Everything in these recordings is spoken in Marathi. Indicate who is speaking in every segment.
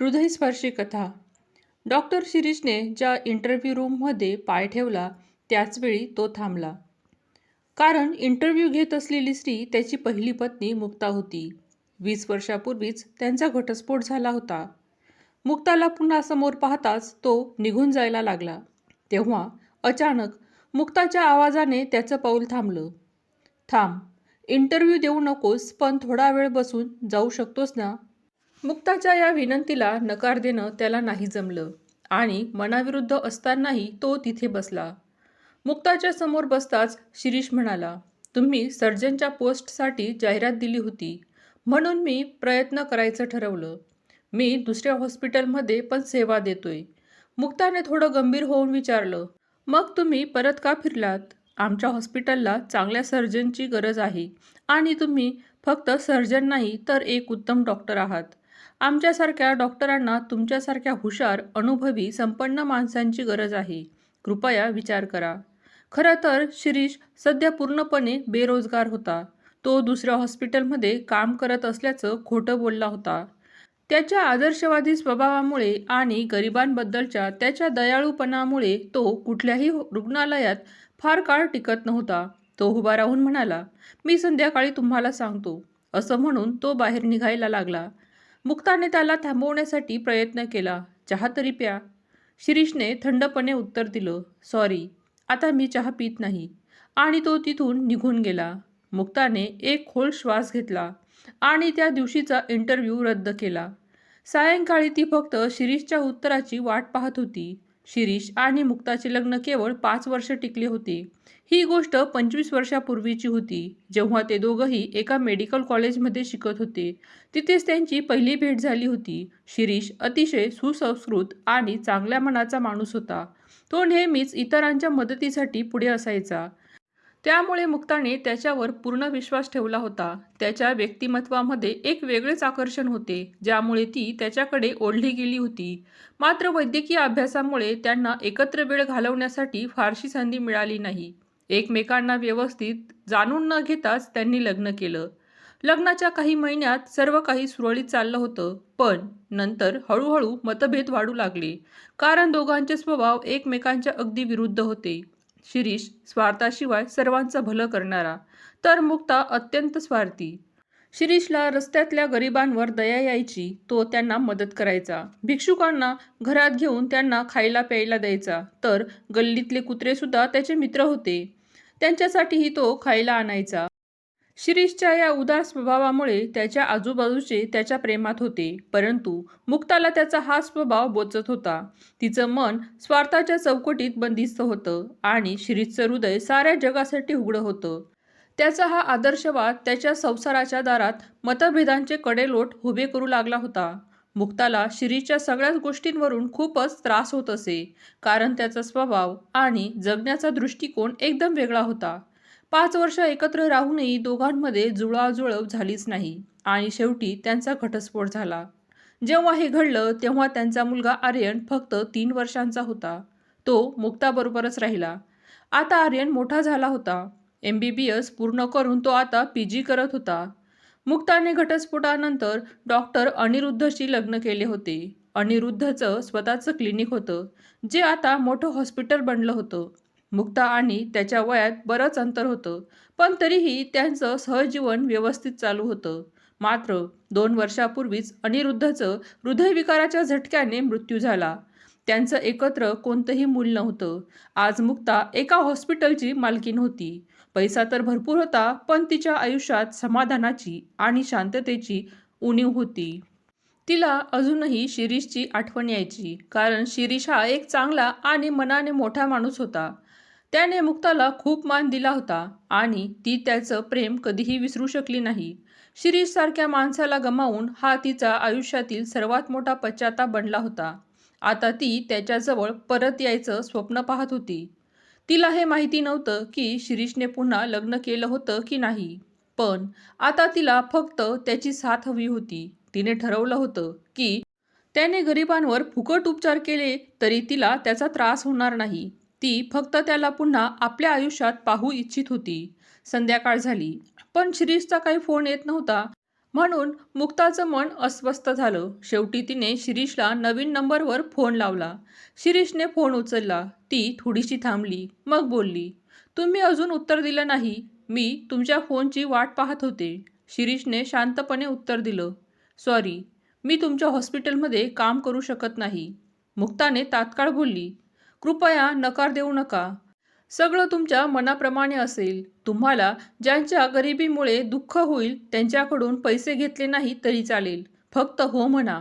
Speaker 1: हृदयस्पर्शी कथा. डॉक्टर शिरीषने ज्या इंटरव्ह्यू रूममध्ये पाय ठेवला त्याचवेळी तो थांबला. कारण इंटरव्ह्यू घेत असलेली स्त्री त्याची पहिली पत्नी मुक्ता होती. वीस वर्षापूर्वीच त्यांचा घटस्फोट झाला होता. मुक्ताला पुन्हा समोर पाहताच तो निघून जायला लागला. तेव्हा अचानक मुक्ताच्या आवाजाने त्याचं पाऊल थांबलं. थांब इंटरव्ह्यू देऊ नकोस पण थोडा वेळ बसून जाऊ शकतोस ना? मुक्ताच्या या विनंतीला नकार देणं त्याला नाही जमलं आणि मनाविरुद्ध असतानाही तो तिथे बसला. मुक्ताच्या समोर बसताच शिरीष म्हणाला तुम्ही सर्जनच्या पोस्टसाठी जाहिरात दिली होती. म्हणून मी प्रयत्न करायचं ठरवलं. मी दुसऱ्या हॉस्पिटलमध्ये पण सेवा देतोय. मुक्ताने थोडं गंभीर होऊन विचारलं मग तुम्ही परत का फिरलात? आमच्या हॉस्पिटलला चांगल्या सर्जनची गरज आहे आणि तुम्ही फक्त सर्जन नाही तर एक उत्तम डॉक्टर आहात. आमच्यासारख्या डॉक्टरांना तुमच्यासारख्या हुशार अनुभवी संपन्न माणसांची गरज आहे. कृपया विचार करा. खरं तर शिरीष सध्या पूर्णपणे बेरोजगार होता. तो दुसऱ्या हॉस्पिटलमध्ये काम करत असल्याचं खोटं बोलला होता. त्याच्या आदर्शवादी स्वभावामुळे आणि गरिबांबद्दलच्या त्याच्या दयाळूपणामुळे तो कुठल्याही रुग्णालयात फार काळ टिकत नव्हता. तो उभा राहून म्हणाला मी संध्याकाळी तुम्हाला सांगतो. असं म्हणून तो बाहेर निघायला लागला. मुक्ताने त्याला थांबवण्यासाठी प्रयत्न केला. चहा तरी प्या. शिरीषने थंडपणे उत्तर दिलं सॉरी आता मी चहा पित नाही. आणि तो तिथून निघून गेला. मुक्ताने एक खोल श्वास घेतला आणि त्या दिवशीचा इंटरव्ह्यू रद्द केला. सायंकाळी ती फक्त शिरीषच्या उत्तराची वाट पाहत होती. शिरीष आणि मुक्ताचे लग्न केवळ पाच वर्ष टिकले होते. ही गोष्ट पंचवीस वर्षापूर्वीची होती जेव्हा ते दोघंही एका मेडिकल कॉलेजमध्ये शिकत होते. तिथेच त्यांची पहिली भेट झाली होती. शिरीष अतिशय सुसंस्कृत आणि चांगल्या मनाचा माणूस होता. तो नेहमीच इतरांच्या मदतीसाठी पुढे असायचा. त्यामुळे मुक्ताने त्याच्यावर पूर्ण विश्वास ठेवला होता. त्याच्या व्यक्तिमत्वामध्ये एक वेगळेच आकर्षण होते ज्यामुळे ती त्याच्याकडे ओढली गेली होती. मात्र वैद्यकीय अभ्यासामुळे त्यांना एकत्र वेळ घालवण्यासाठी फारशी संधी मिळाली नाही. एकमेकांना व्यवस्थित जाणून न घेताच त्यांनी लग्न केलं. लग्नाच्या काही महिन्यात सर्व काही सुरळीत चाललं होतं पण नंतर हळूहळू मतभेद वाढू लागले. कारण दोघांचे स्वभाव एकमेकांच्या अगदी विरुद्ध होते. शिरीष स्वार्थाशिवाय सर्वांचं भलं करणारा तर मुक्ता अत्यंत स्वार्थी. शिरीषला रस्त्यातल्या गरिबांवर दया यायची तो त्यांना मदत करायचा. भिक्षुकांना घरात घेऊन त्यांना खायला प्यायला द्यायचा. तर गल्लीतले कुत्रेसुद्धा त्याचे मित्र होते. त्यांच्यासाठीही तो खायला आणायचा. शिरीषच्या या उदार स्वभावामुळे त्याच्या आजूबाजूचे त्याच्या प्रेमात होते परंतु मुक्ताला त्याचा हा स्वभाव बोचत होता. तिचं मन स्वार्थाच्या चौकटीत बंदिस्त होतं आणि शिरीषचं हृदय साऱ्या जगासाठी उघडं होतं. त्याचा हा आदर्शवाद त्याच्या संसाराच्या दारात मतभेदांचे कडेलोट उभे करू लागला होता. मुक्ताला शिरीच्या सगळ्याच गोष्टींवरून खूपच त्रास होत असे कारण त्याचा स्वभाव आणि जगण्याचा दृष्टिकोन एकदम वेगळा होता. पाच वर्ष एकत्र राहूनही दोघांमध्ये जुळाजुळव झालीच नाही आणि शेवटी त्यांचा घटस्फोट झाला. जेव्हा हे घडलं तेव्हा त्यांचा मुलगा आर्यन फक्त तीन वर्षांचा होता. तो मुक्ताबरोबरच राहिला. आता आर्यन मोठा झाला होता. एम बी बी एस पूर्ण करून तो आता पी जी करत होता. मुक्ताने घटस्फोटानंतर डॉक्टर अनिरुद्धशी लग्न केले होते. अनिरुद्धचं स्वतःचं क्लिनिक होतं जे आता मोठं हॉस्पिटल बनलं होतं. मुक्ता आणि त्याच्या वयात बरंच अंतर होतं पण तरीही त्यांचं सहजीवन व्यवस्थित चालू होतं. मात्र दोन वर्षापूर्वीच अनिरुद्धचं हृदयविकाराच्या झटक्याने मृत्यू झाला. त्यांचं एकत्र कोणतंही मूल नव्हतं. आज मुक्ता एका हॉस्पिटलची मालकीन होती. पैसा तर भरपूर होता पण तिच्या आयुष्यात समाधानाची आणि शांततेची उणीव होती. तिला अजूनही शिरीषची आठवण यायची कारण शिरीष हा एक चांगला आणि मनाने मोठा माणूस होता. त्याने मुक्ताला खूप मान दिला होता आणि ती त्याचं प्रेम कधीही विसरू शकली नाही. शिरीषसारख्या माणसाला गमावून हा तिचा आयुष्यातील सर्वात मोठा पश्चाताप बनला होता. आता ती त्याच्याजवळ परत यायचं स्वप्न पाहत होती. तिला हे माहिती नव्हतं की शिरीषने पुन्हा लग्न केलं होतं की नाही. पण आता तिला फक्त त्याची साथ हवी होती. तिने ठरवलं होतं की त्याने गरिबांवर फुकट उपचार केले तरी तिला त्याचा त्रास होणार नाही. ती फक्त त्याला पुन्हा आपल्या आयुष्यात पाहू इच्छित होती. संध्याकाळ झाली. पण शिरीषचा काही फोन येत नव्हता. म्हणून मुक्ताचं मन अस्वस्थ झालं. शेवटी तिने शिरीषला नवीन नंबरवर फोन लावला. शिरीषने फोन उचलला. ती थोडीशी थांबली. मग बोलली तुम्ही अजून उत्तर दिलं नाही. मी तुमच्या फोनची वाट पाहत होते. शिरीषने शांतपणे उत्तर दिलं सॉरी मी तुमच्या हॉस्पिटलमध्ये काम करू शकत नाही. मुक्ताने तात्काळ बोलली कृपया नकार देऊ नका. सगळं तुमच्या मनाप्रमाणे असेल. तुम्हाला ज्यांच्या गरिबीमुळे दुःख होईल त्यांच्याकडून पैसे घेतले नाही तरी चालेल. फक्त हो म्हणा.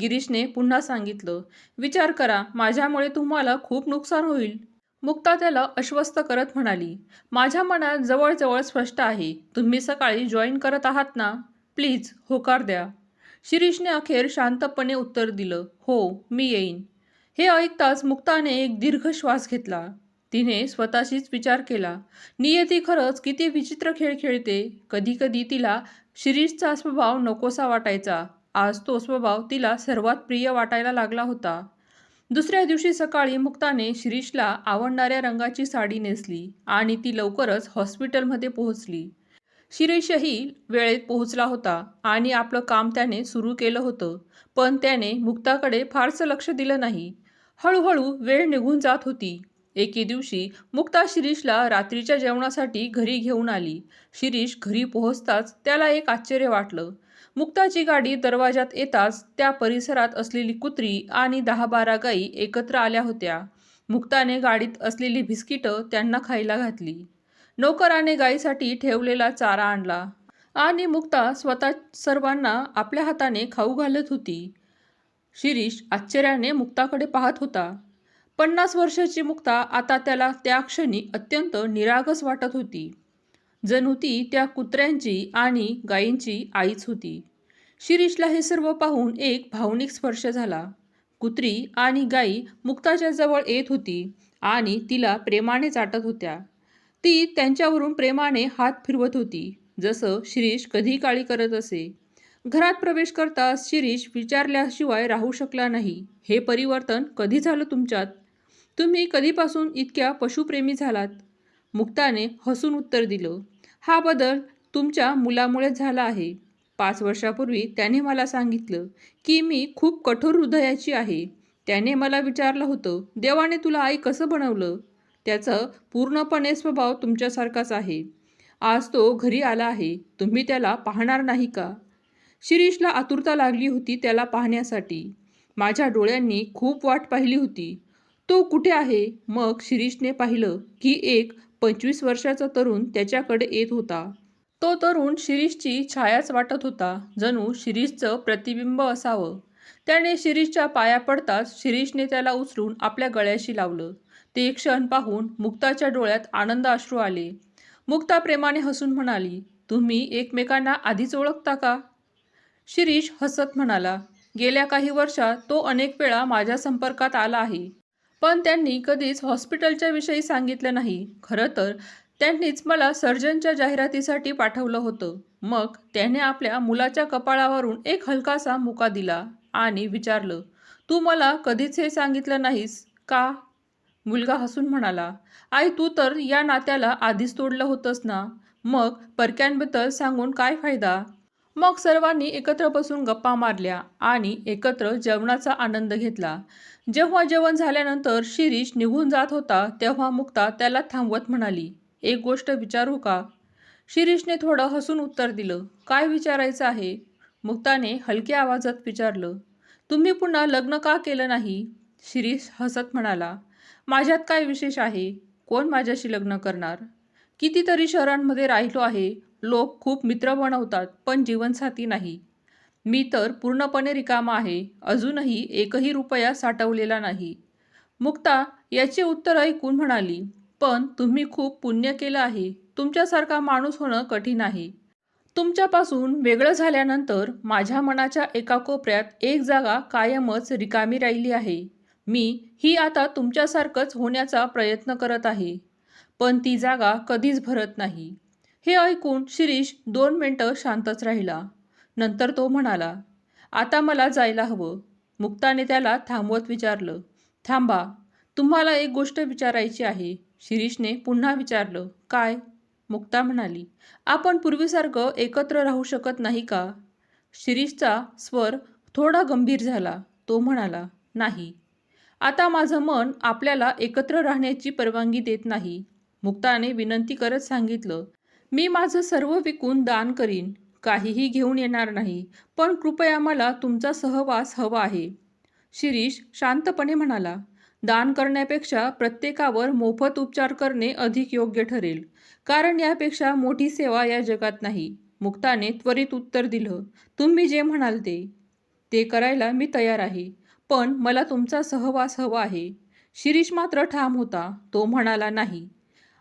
Speaker 1: गिरीशने पुन्हा सांगितलं विचार करा माझ्यामुळे तुम्हाला खूप नुकसान होईल. मुक्ता त्याला अस्वस्थ करत म्हणाली माझ्या मनात जवळजवळ स्पष्ट आहे. तुम्ही सकाळी जॉईन करत आहात ना? प्लीज होकार द्या. शिरीषने अखेर शांतपणे उत्तर दिलं हो मी येईन. हे ऐकताच मुक्ताने एक दीर्घ श्वास घेतला. तिने स्वतःशीच विचार केला. नियती खरंच किती विचित्र खेळ खेळते. कधीकधी तिला शिरीषचा स्वभाव नकोसा वाटायचा. आज तो स्वभाव तिला सर्वात प्रिय वाटायला लागला होता. दुसऱ्या दिवशी सकाळी मुक्ताने शिरीषला आवडणाऱ्या रंगाची साडी नेसली आणि ती लवकरच हॉस्पिटलमध्ये पोहोचली. शिरीषही वेळेत पोहोचला होता आणि आपलं काम त्याने सुरू केलं होतं पण त्याने मुक्ताकडे फारसं लक्ष दिलं नाही. हळूहळू वेळ निघून जात होती. एके दिवशी मुक्ता शिरीषला रात्रीच्या जेवणासाठी घरी घेऊन आली. शिरीष घरी पोहोचताच त्याला एक आश्चर्य वाटलं. मुक्ताची गाडी दरवाजात येताच त्या परिसरात असलेली कुत्री आणि दहा बारा गायी एकत्र आल्या होत्या. मुक्ताने गाडीत असलेली बिस्किटं त्यांना खायला घातली. नोकराने गायीसाठी ठेवलेला चारा आणला आणि मुक्ता स्वतः सर्वांना आपल्या हाताने खाऊ घालत होती. शिरीष आश्चर्याने मुक्ताकडे पाहत होता. पन्नास वर्षाची मुक्ता आता त्याला त्या क्षणी अत्यंत निरागस वाटत होती. जणू ती त्या कुत्र्यांची आणि गायींची आईच होती. शिरीषला हे सर्व पाहून एक भावनिक स्पर्श झाला. कुत्री आणि गायी मुक्ताच्या जवळ येत होती आणि तिला प्रेमाने चाटत होत्या. ती त्यांच्यावरून प्रेमाने हात फिरवत होती जसं शिरीष कधी काळी करत असे. घरात प्रवेश करताच शिरीष विचारल्याशिवाय राहू शकला नाही. हे परिवर्तन कधी झालं तुमच्यात? तुम्ही कधीपासून इतक्या पशुप्रेमी झालात? मुक्ताने हसून उत्तर दिलं हा बदल तुमच्या मुलामुळे झाला आहे. पाच वर्षापूर्वी त्याने मला सांगितलं की मी खूप कठोर हृदयाची आहे. त्याने मला विचारलं होतं देवाने तुला आई कसं बनवलं? त्याचं पूर्णपणे स्वभाव तुमच्यासारखाच आहे. आज तो घरी आला आहे. तुम्ही त्याला पाहणार नाही का? शिरीषला आतुरता लागली होती त्याला पाहण्यासाठी. माझ्या डोळ्यांनी खूप वाट पाहिली होती. तो कुठे आहे? मग शिरीषने पाहिलं की एक पंचवीस वर्षाचा तरुण त्याच्याकडे येत होता. तो तरुण शिरीषची छायाच वाटत होता. जणू शिरीषचं प्रतिबिंब असावं. त्याने शिरीषच्या पाया पडताच शिरीषने त्याला उचलून आपल्या गळ्याशी लावलं. ते एक क्षण पाहून मुक्ताच्या डोळ्यात आनंद अश्रू आले. मुक्ता प्रेमाने हसून म्हणाली तुम्ही एकमेकांना आधीच ओळखता का? शिरीष हसत म्हणाला गेल्या काही वर्षात तो अनेक वेळा माझ्या संपर्कात आला आहे. पण त्यांनी कधीच हॉस्पिटलच्या विषयी सांगितलं नाही. खरं तर त्यांनीच मला सर्जनच्या जाहिरातीसाठी पाठवलं होतं. मग त्याने आपल्या मुलाच्या कपाळावरून एक हलकासा मुका दिला आणि विचारलं तू मला कधीच हे सांगितलं नाहीस का? मुलगा हसून म्हणाला आई तू तर या नात्याला आधीच तोडलं होतंस ना. मग परक्यांबद्दल सांगून काय फायदा? मग सर्वांनी एकत्र बसून गप्पा मारल्या आणि एकत्र जेवणाचा आनंद घेतला. जेव्हा जेवण झाल्यानंतर शिरीष निघून जात होता तेव्हा मुक्ता त्याला थांबवत म्हणाली एक गोष्ट विचारू का? शिरीषने थोडं हसून उत्तर दिलं काय विचारायचं आहे? मुक्ताने हलक्या आवाजात विचारलं तुम्ही पुन्हा लग्न का केलं नाही? शिरीष हसत म्हणाला माझ्यात काय विशेष आहे? कोण माझ्याशी लग्न करणार? कितीतरी शहरांमध्ये राहिलो आहे. लोक खूप मित्र बनवतात पण जीवनसाथी नाही. मी तर पूर्णपणे रिकामा आहे. अजूनही एकही रुपया साठवलेला नाही. मुक्ता याचे उत्तर ऐकून म्हणाली पण तुम्ही खूप पुण्य केलं आहे. तुमच्यासारखा माणूस होणं कठीण आहे. तुमच्यापासून वेगळं झाल्यानंतर माझ्या मनाच्या एका कोपऱ्यात एक जागा कायमच रिकामी राहिली आहे. मी ही आता तुमच्यासारखंच होण्याचा प्रयत्न करत आहे. पण ती जागा कधीच भरत नाही. हे ऐकून शिरीष दोन मिनटं शांतच राहिला. नंतर तो म्हणाला आता मला जायला हवं. मुक्ताने त्याला थांबवत विचारलं थांबा तुम्हाला एक गोष्ट विचारायची आहे. शिरीषने पुन्हा विचारलं काय? मुक्ता म्हणाली आपण पूर्वीसारखं एकत्र राहू शकत नाही का? शिरीषचा स्वर थोडा गंभीर झाला. तो म्हणाला नाही. आता माझं मन आपल्याला एकत्र राहण्याची परवानगी देत नाही. मुक्ताने विनंती करत सांगितलं मी माझं सर्व विकून दान करीन काहीही घेऊन येणार नाही पण कृपया मला तुमचा सहवास हवा आहे. शिरीष शांतपणे म्हणाला दान करण्यापेक्षा प्रत्येकावर मोफत उपचार करणे अधिक योग्य ठरेल कारण यापेक्षा मोठी सेवा या जगात नाही. मुक्ताने त्वरित उत्तर दिलं तुम्ही जे म्हणाल ते. ते करायला मी तयार आहे पण मला तुमचा सहवास हवा आहे. शिरीष मात्र ठाम होता तो म्हणाला नाही.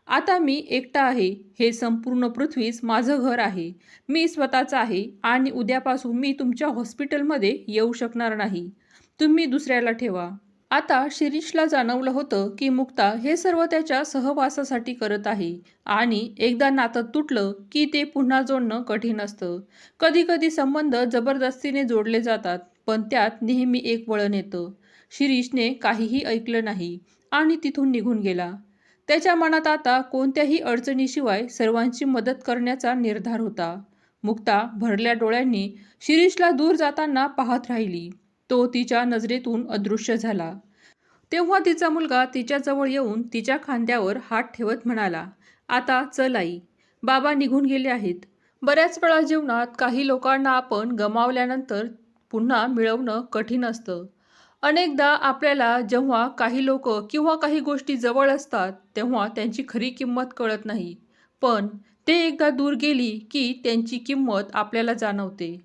Speaker 1: आता मी एकटा आहे हे संपूर्ण पृथ्वीच माझं घर आहे. मी स्वतःच आहे आणि उद्यापासून मी तुमच्या हॉस्पिटलमध्ये येऊ शकणार नाही. तुम्ही दुसऱ्याला ठेवा. आता शिरीषला जाणवलं होतं की मुक्ता हे सर्व त्याच्या सहवासासाठी करत आहे आणि एकदा नातं तुटलं की ते पुन्हा जोडणं कठीण असतं. कधीकधी संबंध जबरदस्तीने जोडले जातात पण त्यात नेहमी एक वळण येतं. शिरीषने काहीही ऐकलं नाही आणि तिथून निघून गेला. त्याच्या मनात आता कोणत्याही अडचणीशिवाय सर्वांची मदत करण्याचा निर्धार होता. मुक्ता भरल्या डोळ्यांनी शिरीषला दूर जाताना पाहत राहिली. तो तिच्या नजरेतून अदृश्य झाला. तेव्हा तिचा मुलगा तिच्याजवळ येऊन तिच्या खांद्यावर हात ठेवत म्हणाला आता चल आई बाबा निघून गेले आहेत. बऱ्याच वेळा जीवनात काही लोकांना आपण गमावल्यानंतर पुन्हा मिळवणं कठीण असतं. अनेकदा आपल्याला जेव्हा काही लोक किंवा काही गोष्टी जवळ असतात तेव्हा त्यांची खरी किंमत कळत नाही. पण ते एकदा दूर गेली की त्यांची किंमत आपल्याला जाणवते.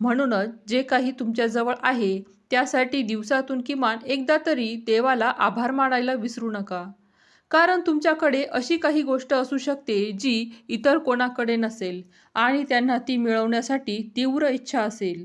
Speaker 1: म्हणूनच जे काही तुमच्याजवळ आहे त्यासाठी दिवसातून किमान एकदा तरी देवाला आभार मानायला विसरू नका. कारण तुमच्याकडे अशी काही गोष्ट असू शकते जी इतर कोणाकडे नसेल आणि त्यांना ती मिळवण्यासाठी तीव्र इच्छा असेल.